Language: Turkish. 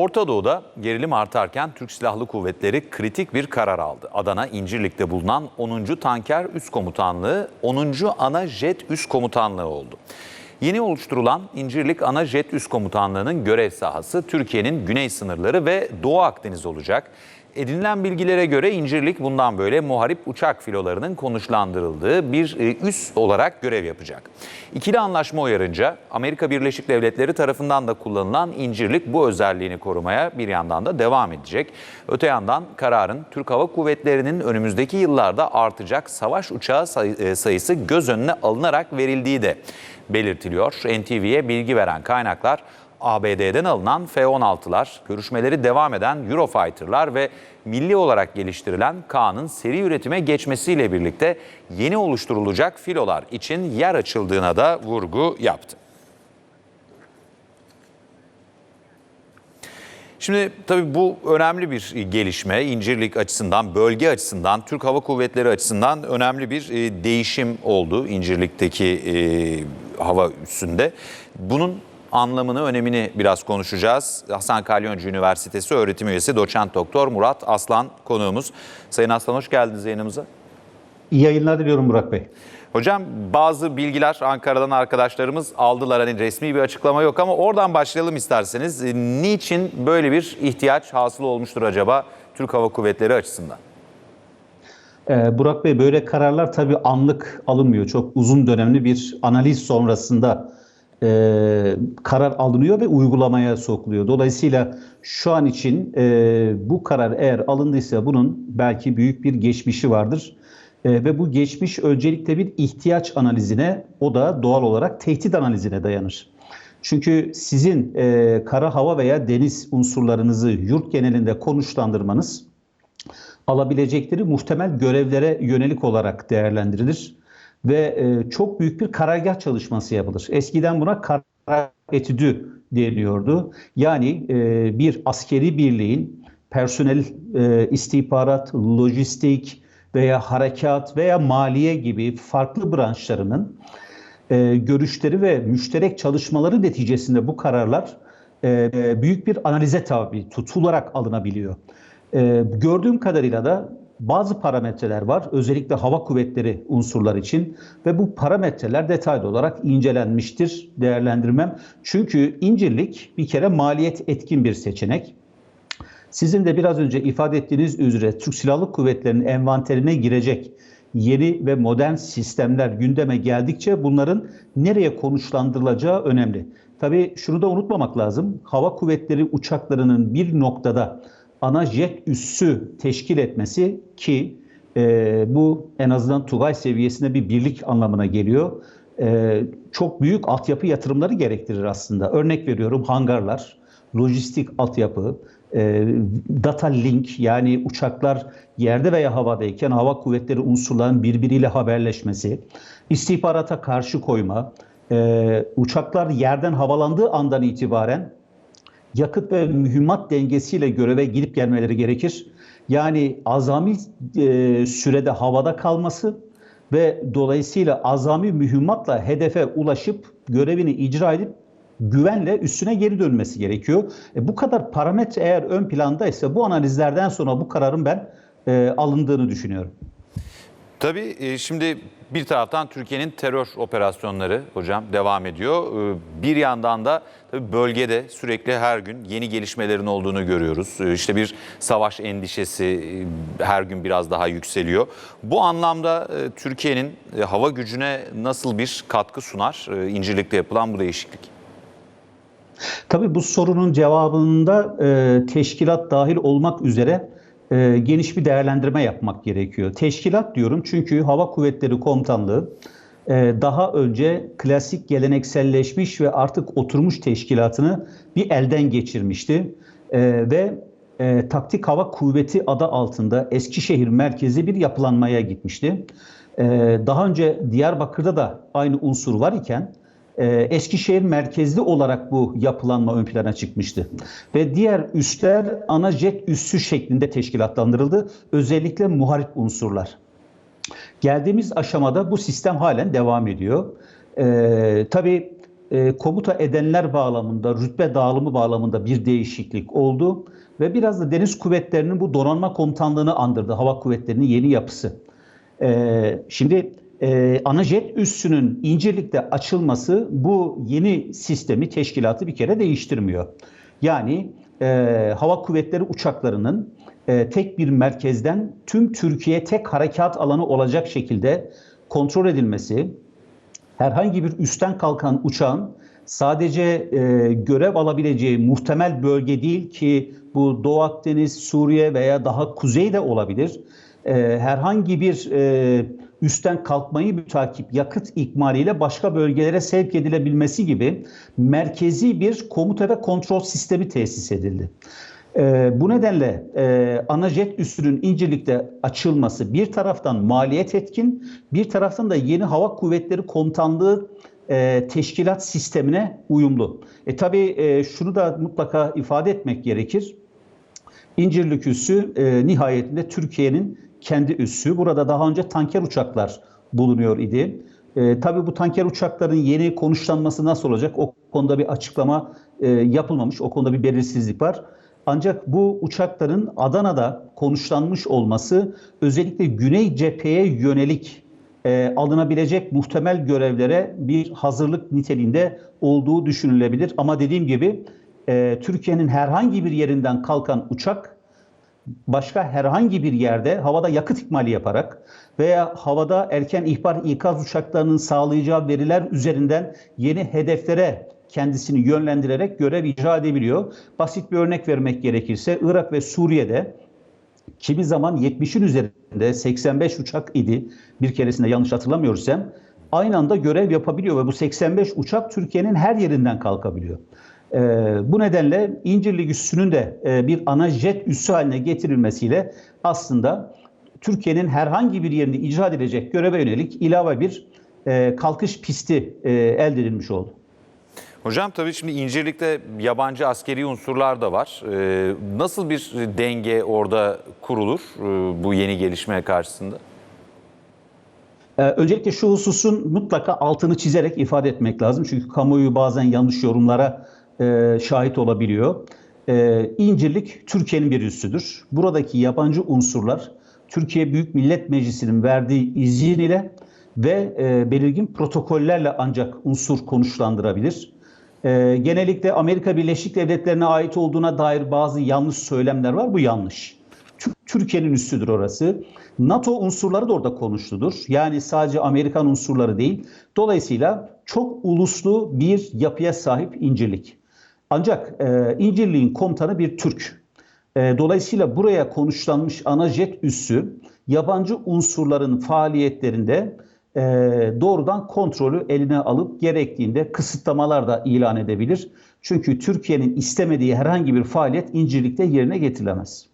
Orta Doğu'da gerilim artarken Türk Silahlı Kuvvetleri kritik bir karar aldı. Adana İncirlik'te bulunan 10. Tanker Üst Komutanlığı 10. Ana Jet Üst Komutanlığı oldu. Yeni oluşturulan İncirlik Ana Jet Üst Komutanlığı'nın görev sahası Türkiye'nin güney sınırları ve Doğu Akdeniz olacak. Edinilen bilgilere göre İncirlik bundan böyle muharip uçak filolarının konuşlandırıldığı bir e, üs olarak görev yapacak. İkili anlaşma uyarınca Amerika Birleşik Devletleri tarafından da kullanılan İncirlik bu özelliğini korumaya bir yandan da devam edecek. Öte yandan kararın Türk Hava Kuvvetleri'nin önümüzdeki yıllarda artacak savaş uçağı e, sayısı göz önüne alınarak verildiği de belirtiliyor. NTV'ye bilgi veren kaynaklar ABD'den alınan F-16'lar, görüşmeleri devam eden Eurofighter'lar ve milli olarak geliştirilen K'nın seri üretime geçmesiyle birlikte yeni oluşturulacak filolar için yer açıldığına da vurgu yaptı. Şimdi tabii bu önemli bir gelişme. İncirlik açısından, bölge açısından, Türk Hava Kuvvetleri açısından önemli bir e, değişim oldu İncirlik'teki e, hava üssünde. Bunun anlamını, önemini biraz konuşacağız. Hasan Kalyoncu Üniversitesi öğretim üyesi doçent doktor Murat Aslan konuğumuz. Sayın Aslan hoş geldiniz yayınımıza. İyi yayınlar diliyorum Burak Bey. Hocam bazı bilgiler Ankara'dan arkadaşlarımız aldılar. Hani resmi bir açıklama yok ama oradan başlayalım isterseniz. E, Niçin böyle bir ihtiyaç hasıl olmuştur acaba Türk Hava Kuvvetleri açısından? Ee, Burak Bey böyle kararlar tabii anlık alınmıyor. Çok uzun dönemli bir analiz sonrasında e, karar alınıyor ve uygulamaya sokuluyor. Dolayısıyla şu an için e, bu karar eğer alındıysa bunun belki büyük bir geçmişi vardır. E, ve bu geçmiş öncelikle bir ihtiyaç analizine o da doğal olarak tehdit analizine dayanır. Çünkü sizin e, kara, hava veya deniz unsurlarınızı yurt genelinde konuşlandırmanız alabilecekleri muhtemel görevlere yönelik olarak değerlendirilir ve e, çok büyük bir karargah çalışması yapılır. Eskiden buna karar etüdü deniyordu. Yani e, bir askeri birliğin personel, e, istihbarat, lojistik veya harekat veya maliye gibi farklı branşlarının e, görüşleri ve müşterek çalışmaları neticesinde bu kararlar e, büyük bir analize tabi tutularak alınabiliyor. E, gördüğüm kadarıyla da bazı parametreler var özellikle hava kuvvetleri unsurlar için ve bu parametreler detaylı olarak incelenmiştir değerlendirmem. Çünkü incirlik bir kere maliyet etkin bir seçenek. Sizin de biraz önce ifade ettiğiniz üzere Türk Silahlı Kuvvetleri'nin envanterine girecek yeni ve modern sistemler gündeme geldikçe bunların nereye konuşlandırılacağı önemli. Tabii şunu da unutmamak lazım. Hava kuvvetleri uçaklarının bir noktada ana jet üssü teşkil etmesi ki e, bu en azından Tugay seviyesinde bir birlik anlamına geliyor. E, çok büyük altyapı yatırımları gerektirir aslında. Örnek veriyorum hangarlar, lojistik altyapı, e, data link yani uçaklar yerde veya havadayken hava kuvvetleri unsurların birbiriyle haberleşmesi, istihbarata karşı koyma, e, uçaklar yerden havalandığı andan itibaren yakıt ve mühimmat dengesiyle göreve gidip gelmeleri gerekir. Yani azami e, sürede havada kalması ve dolayısıyla azami mühimmatla hedefe ulaşıp görevini icra edip güvenle üstüne geri dönmesi gerekiyor. E, bu kadar parametre eğer ön plandaysa bu analizlerden sonra bu kararın ben e, alındığını düşünüyorum. Tabii e, şimdi bir taraftan Türkiye'nin terör operasyonları hocam devam ediyor. E, Bir yandan da tabii bölgede sürekli her gün yeni gelişmelerin olduğunu görüyoruz. E, İşte bir savaş endişesi her gün biraz daha yükseliyor. Bu anlamda Türkiye'nin hava gücüne nasıl bir katkı sunar İncirlik'te yapılan bu değişiklik? Tabii bu sorunun cevabında teşkilat dahil olmak üzere e, geniş bir değerlendirme yapmak gerekiyor. Teşkilat diyorum çünkü Hava Kuvvetleri Komutanlığı e, daha önce klasik gelenekselleşmiş ve artık oturmuş teşkilatını bir elden geçirmişti. E, ve e, Taktik Hava Kuvveti adı altında Eskişehir merkezi bir yapılanmaya gitmişti. E, daha önce Diyarbakır'da da aynı unsur var iken Eskişehir merkezli olarak bu yapılanma ön plana çıkmıştı. Ve diğer üsler ana jet üssü şeklinde teşkilatlandırıldı. Özellikle muharip unsurlar. Geldiğimiz aşamada bu sistem halen devam ediyor. Ee, tabii e, komuta edenler bağlamında, rütbe dağılımı bağlamında bir değişiklik oldu ve biraz da deniz kuvvetlerinin bu donanma komutanlığını andırdı. Hava kuvvetlerinin yeni yapısı. E, şimdi e, ana jet üssünün İncirlik'te açılması bu yeni sistemi, teşkilatı bir kere değiştirmiyor. Yani e, hava kuvvetleri uçaklarının e, tek bir merkezden tüm Türkiye tek harekat alanı olacak şekilde kontrol edilmesi, herhangi bir üstten kalkan uçağın sadece e, görev alabileceği muhtemel bölge değil ki bu Doğu Akdeniz, Suriye veya daha kuzey de olabilir. E, herhangi bir e, üstten kalkmayı mütakip yakıt ikmaliyle başka bölgelere sevk edilebilmesi gibi merkezi bir komuta ve kontrol sistemi tesis edildi. E, bu nedenle e, ana jet üssünün İncirlik'te açılması bir taraftan maliyet etkin, bir taraftan da yeni hava kuvvetleri komutanlığı e, teşkilat sistemine uyumlu. E tabii e, şunu da mutlaka ifade etmek gerekir. İncirlik üssü e, nihayetinde Türkiye'nin kendi üssü. Burada daha önce tanker uçaklar bulunuyor idi. E, tabii bu tanker uçakların yeni konuşlanması nasıl olacak? O konuda bir açıklama e, yapılmamış. O konuda bir belirsizlik var. Ancak bu uçakların Adana'da konuşlanmış olması özellikle Güney cepheye yönelik e, alınabilecek muhtemel görevlere bir hazırlık niteliğinde olduğu düşünülebilir. Ama dediğim gibi e, Türkiye'nin herhangi bir yerinden kalkan uçak başka herhangi bir yerde havada yakıt ikmali yaparak veya havada erken ihbar ikaz uçaklarının sağlayacağı veriler üzerinden yeni hedeflere kendisini yönlendirerek görev icra edebiliyor. Basit bir örnek vermek gerekirse Irak ve Suriye'de kimi zaman 70'in üzerinde 85 uçak idi. Bir keresinde yanlış hatırlamıyorsam aynı anda görev yapabiliyor ve bu 85 uçak Türkiye'nin her yerinden kalkabiliyor. Ee, bu nedenle İncirlik üssünün de e, bir ana jet üssü haline getirilmesiyle aslında Türkiye'nin herhangi bir yerinde icra edilecek göreve yönelik ilave bir e, kalkış pisti e, elde edilmiş oldu. Hocam tabii şimdi İncirlik'te yabancı askeri unsurlar da var. Ee, nasıl bir denge orada kurulur e, bu yeni gelişme karşısında? Ee, öncelikle şu hususun mutlaka altını çizerek ifade etmek lazım. Çünkü kamuoyu bazen yanlış yorumlara e, şahit olabiliyor. E, İncirlik Türkiye'nin bir üssüdür. Buradaki yabancı unsurlar Türkiye Büyük Millet Meclisi'nin verdiği izin ile ve e, belirgin protokollerle ancak unsur konuşlandırabilir. E, genellikle Amerika Birleşik Devletleri'ne ait olduğuna dair bazı yanlış söylemler var. Bu yanlış. Türkiye'nin üssüdür orası. NATO unsurları da orada konuşludur. Yani sadece Amerikan unsurları değil. Dolayısıyla çok uluslu bir yapıya sahip İncirlik. Ancak e, İncirlik'in komutanı bir Türk. E, dolayısıyla buraya konuşlanmış ana jet üssü yabancı unsurların faaliyetlerinde e, doğrudan kontrolü eline alıp gerektiğinde kısıtlamalar da ilan edebilir. Çünkü Türkiye'nin istemediği herhangi bir faaliyet İncirlik'te yerine getirilemez.